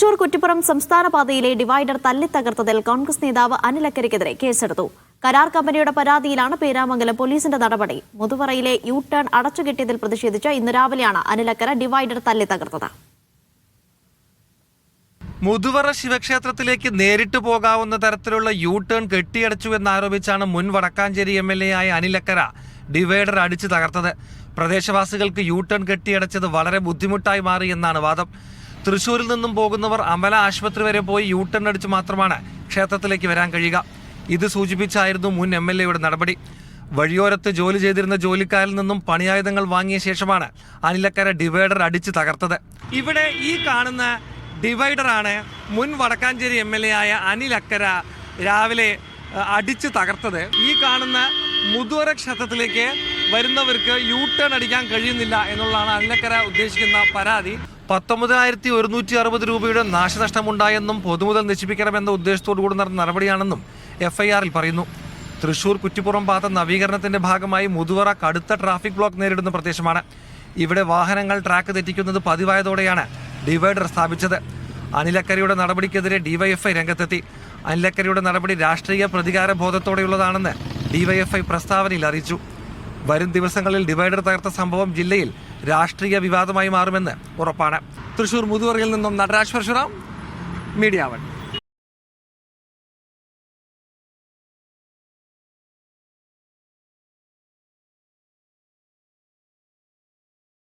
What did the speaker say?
തൃശൂർ കുറ്റിപ്പുറം സംസ്ഥാന പാതയിലെ ഡിവൈഡർ തല്ലിത്തകർത്തതിൽ കോൺഗ്രസ് നേതാവ് അനിലക്കരയ്ക്കെതിരെ കേസെടുത്തു. കരാർ കമ്പനിയുടെ പരാതിയിലാണ് പേരാമംഗലം പോലീസിന്റെ നടപടി. മുതുവറയിലെ യു ടേൺ അടച്ചുകെട്ടിയതിൽ പ്രതിഷേധിച്ച് ഇന്ന് രാവിലെയാണ് അനിലക്കര ഡിവൈഡർ തല്ലിത്തകർത്തത്. മുതുവറ ശിവക്ഷേത്രത്തിലേക്ക് നേരിട്ട് പോകാവുന്ന തരത്തിലുള്ള യു ടേൺ കെട്ടിയടച്ചു എന്നാരോപിച്ചാണ് മുൻ വടക്കാഞ്ചേരി എം എൽ എ ആയ അനിലക്കര ഡിവൈഡർ അടിച്ചു തകർത്തത്. പ്രദേശവാസികൾക്ക് യു ടേൺ കെട്ടിയടച്ചത് വളരെ ബുദ്ധിമുട്ടായി മാറി എന്നാണ് വാദം. തൃശൂരിൽ നിന്നും പോകുന്നവർ അമല ആശുപത്രി വരെ പോയി യു ടേൺ അടിച്ച് മാത്രമാണ് ക്ഷേത്രത്തിലേക്ക് വരാൻ കഴിയുക. ഇത് സൂചിപ്പിച്ചായിരുന്നു മുൻ എം എൽ എയുടെ നടപടി. വഴിയോരത്ത് ജോലി ചെയ്തിരുന്ന ജോലിക്കാരിൽ നിന്നും പണിയായുധങ്ങൾ വാങ്ങിയ ശേഷമാണ് അനിലക്കര ഡിവൈഡർ അടിച്ച് തകർത്തത്. ഇവിടെ ഈ കാണുന്ന ഡിവൈഡറാണ് മുൻ വടക്കാഞ്ചേരി എം എൽ എ ആയ അനിലക്കര രാവിലെ അടിച്ച് തകർത്തത്. ഈ കാണുന്ന മുതുവര ക്ഷേത്രത്തിലേക്ക് വരുന്നവർക്ക് യൂ ടേൺ അടിക്കാൻ കഴിയുന്നില്ല എന്നുള്ളതാണ് അനിലക്കര ഉദ്ദേശിക്കുന്ന പരാതി. പത്തൊമ്പതിനായിരത്തി ഒരുന്നൂറ്റി അറുപത് രൂപയുടെ നാശനഷ്ടമുണ്ടായെന്നും പൊതുമുതൽ നശിപ്പിക്കണമെന്ന ഉദ്ദേശത്തോടു കൂടി നടന്ന നടപടിയാണെന്നും എഫ് ഐ ആറിൽ പറയുന്നു. തൃശൂർ കുറ്റിപ്പുറം പാത നവീകരണത്തിന്റെ ഭാഗമായി മുതുവറ കടുത്ത ട്രാഫിക് ബ്ലോക്ക് നേരിടുന്ന പ്രദേശമാണ്. ഇവിടെ വാഹനങ്ങൾ ട്രാക്ക് തെറ്റിക്കുന്നത് പതിവായതോടെയാണ് ഡിവൈഡർ സ്ഥാപിച്ചത്. അനിലക്കരയുടെ നടപടിക്കെതിരെ ഡിവൈഎഫ്ഐ രംഗത്തെത്തി. അനിലക്കരയുടെ നടപടി രാഷ്ട്രീയ പ്രതികാര ബോധത്തോടെയുള്ളതാണെന്ന് ഡിവൈഎഫ്ഐ പ്രസ്താവനയിൽ അറിയിച്ചു. വരും ദിവസങ്ങളിൽ ഡിവൈഡർ തകർത്ത സംഭവം ജില്ലയിൽ രാഷ്ട്രീയ വിവാദമായി മാറുമെന്ന് ഉറപ്പാണ്. തൃശൂർ മുതുവറയിൽ നിന്നും നടരാജ് പരശുറാം മീഡിയ വൺ.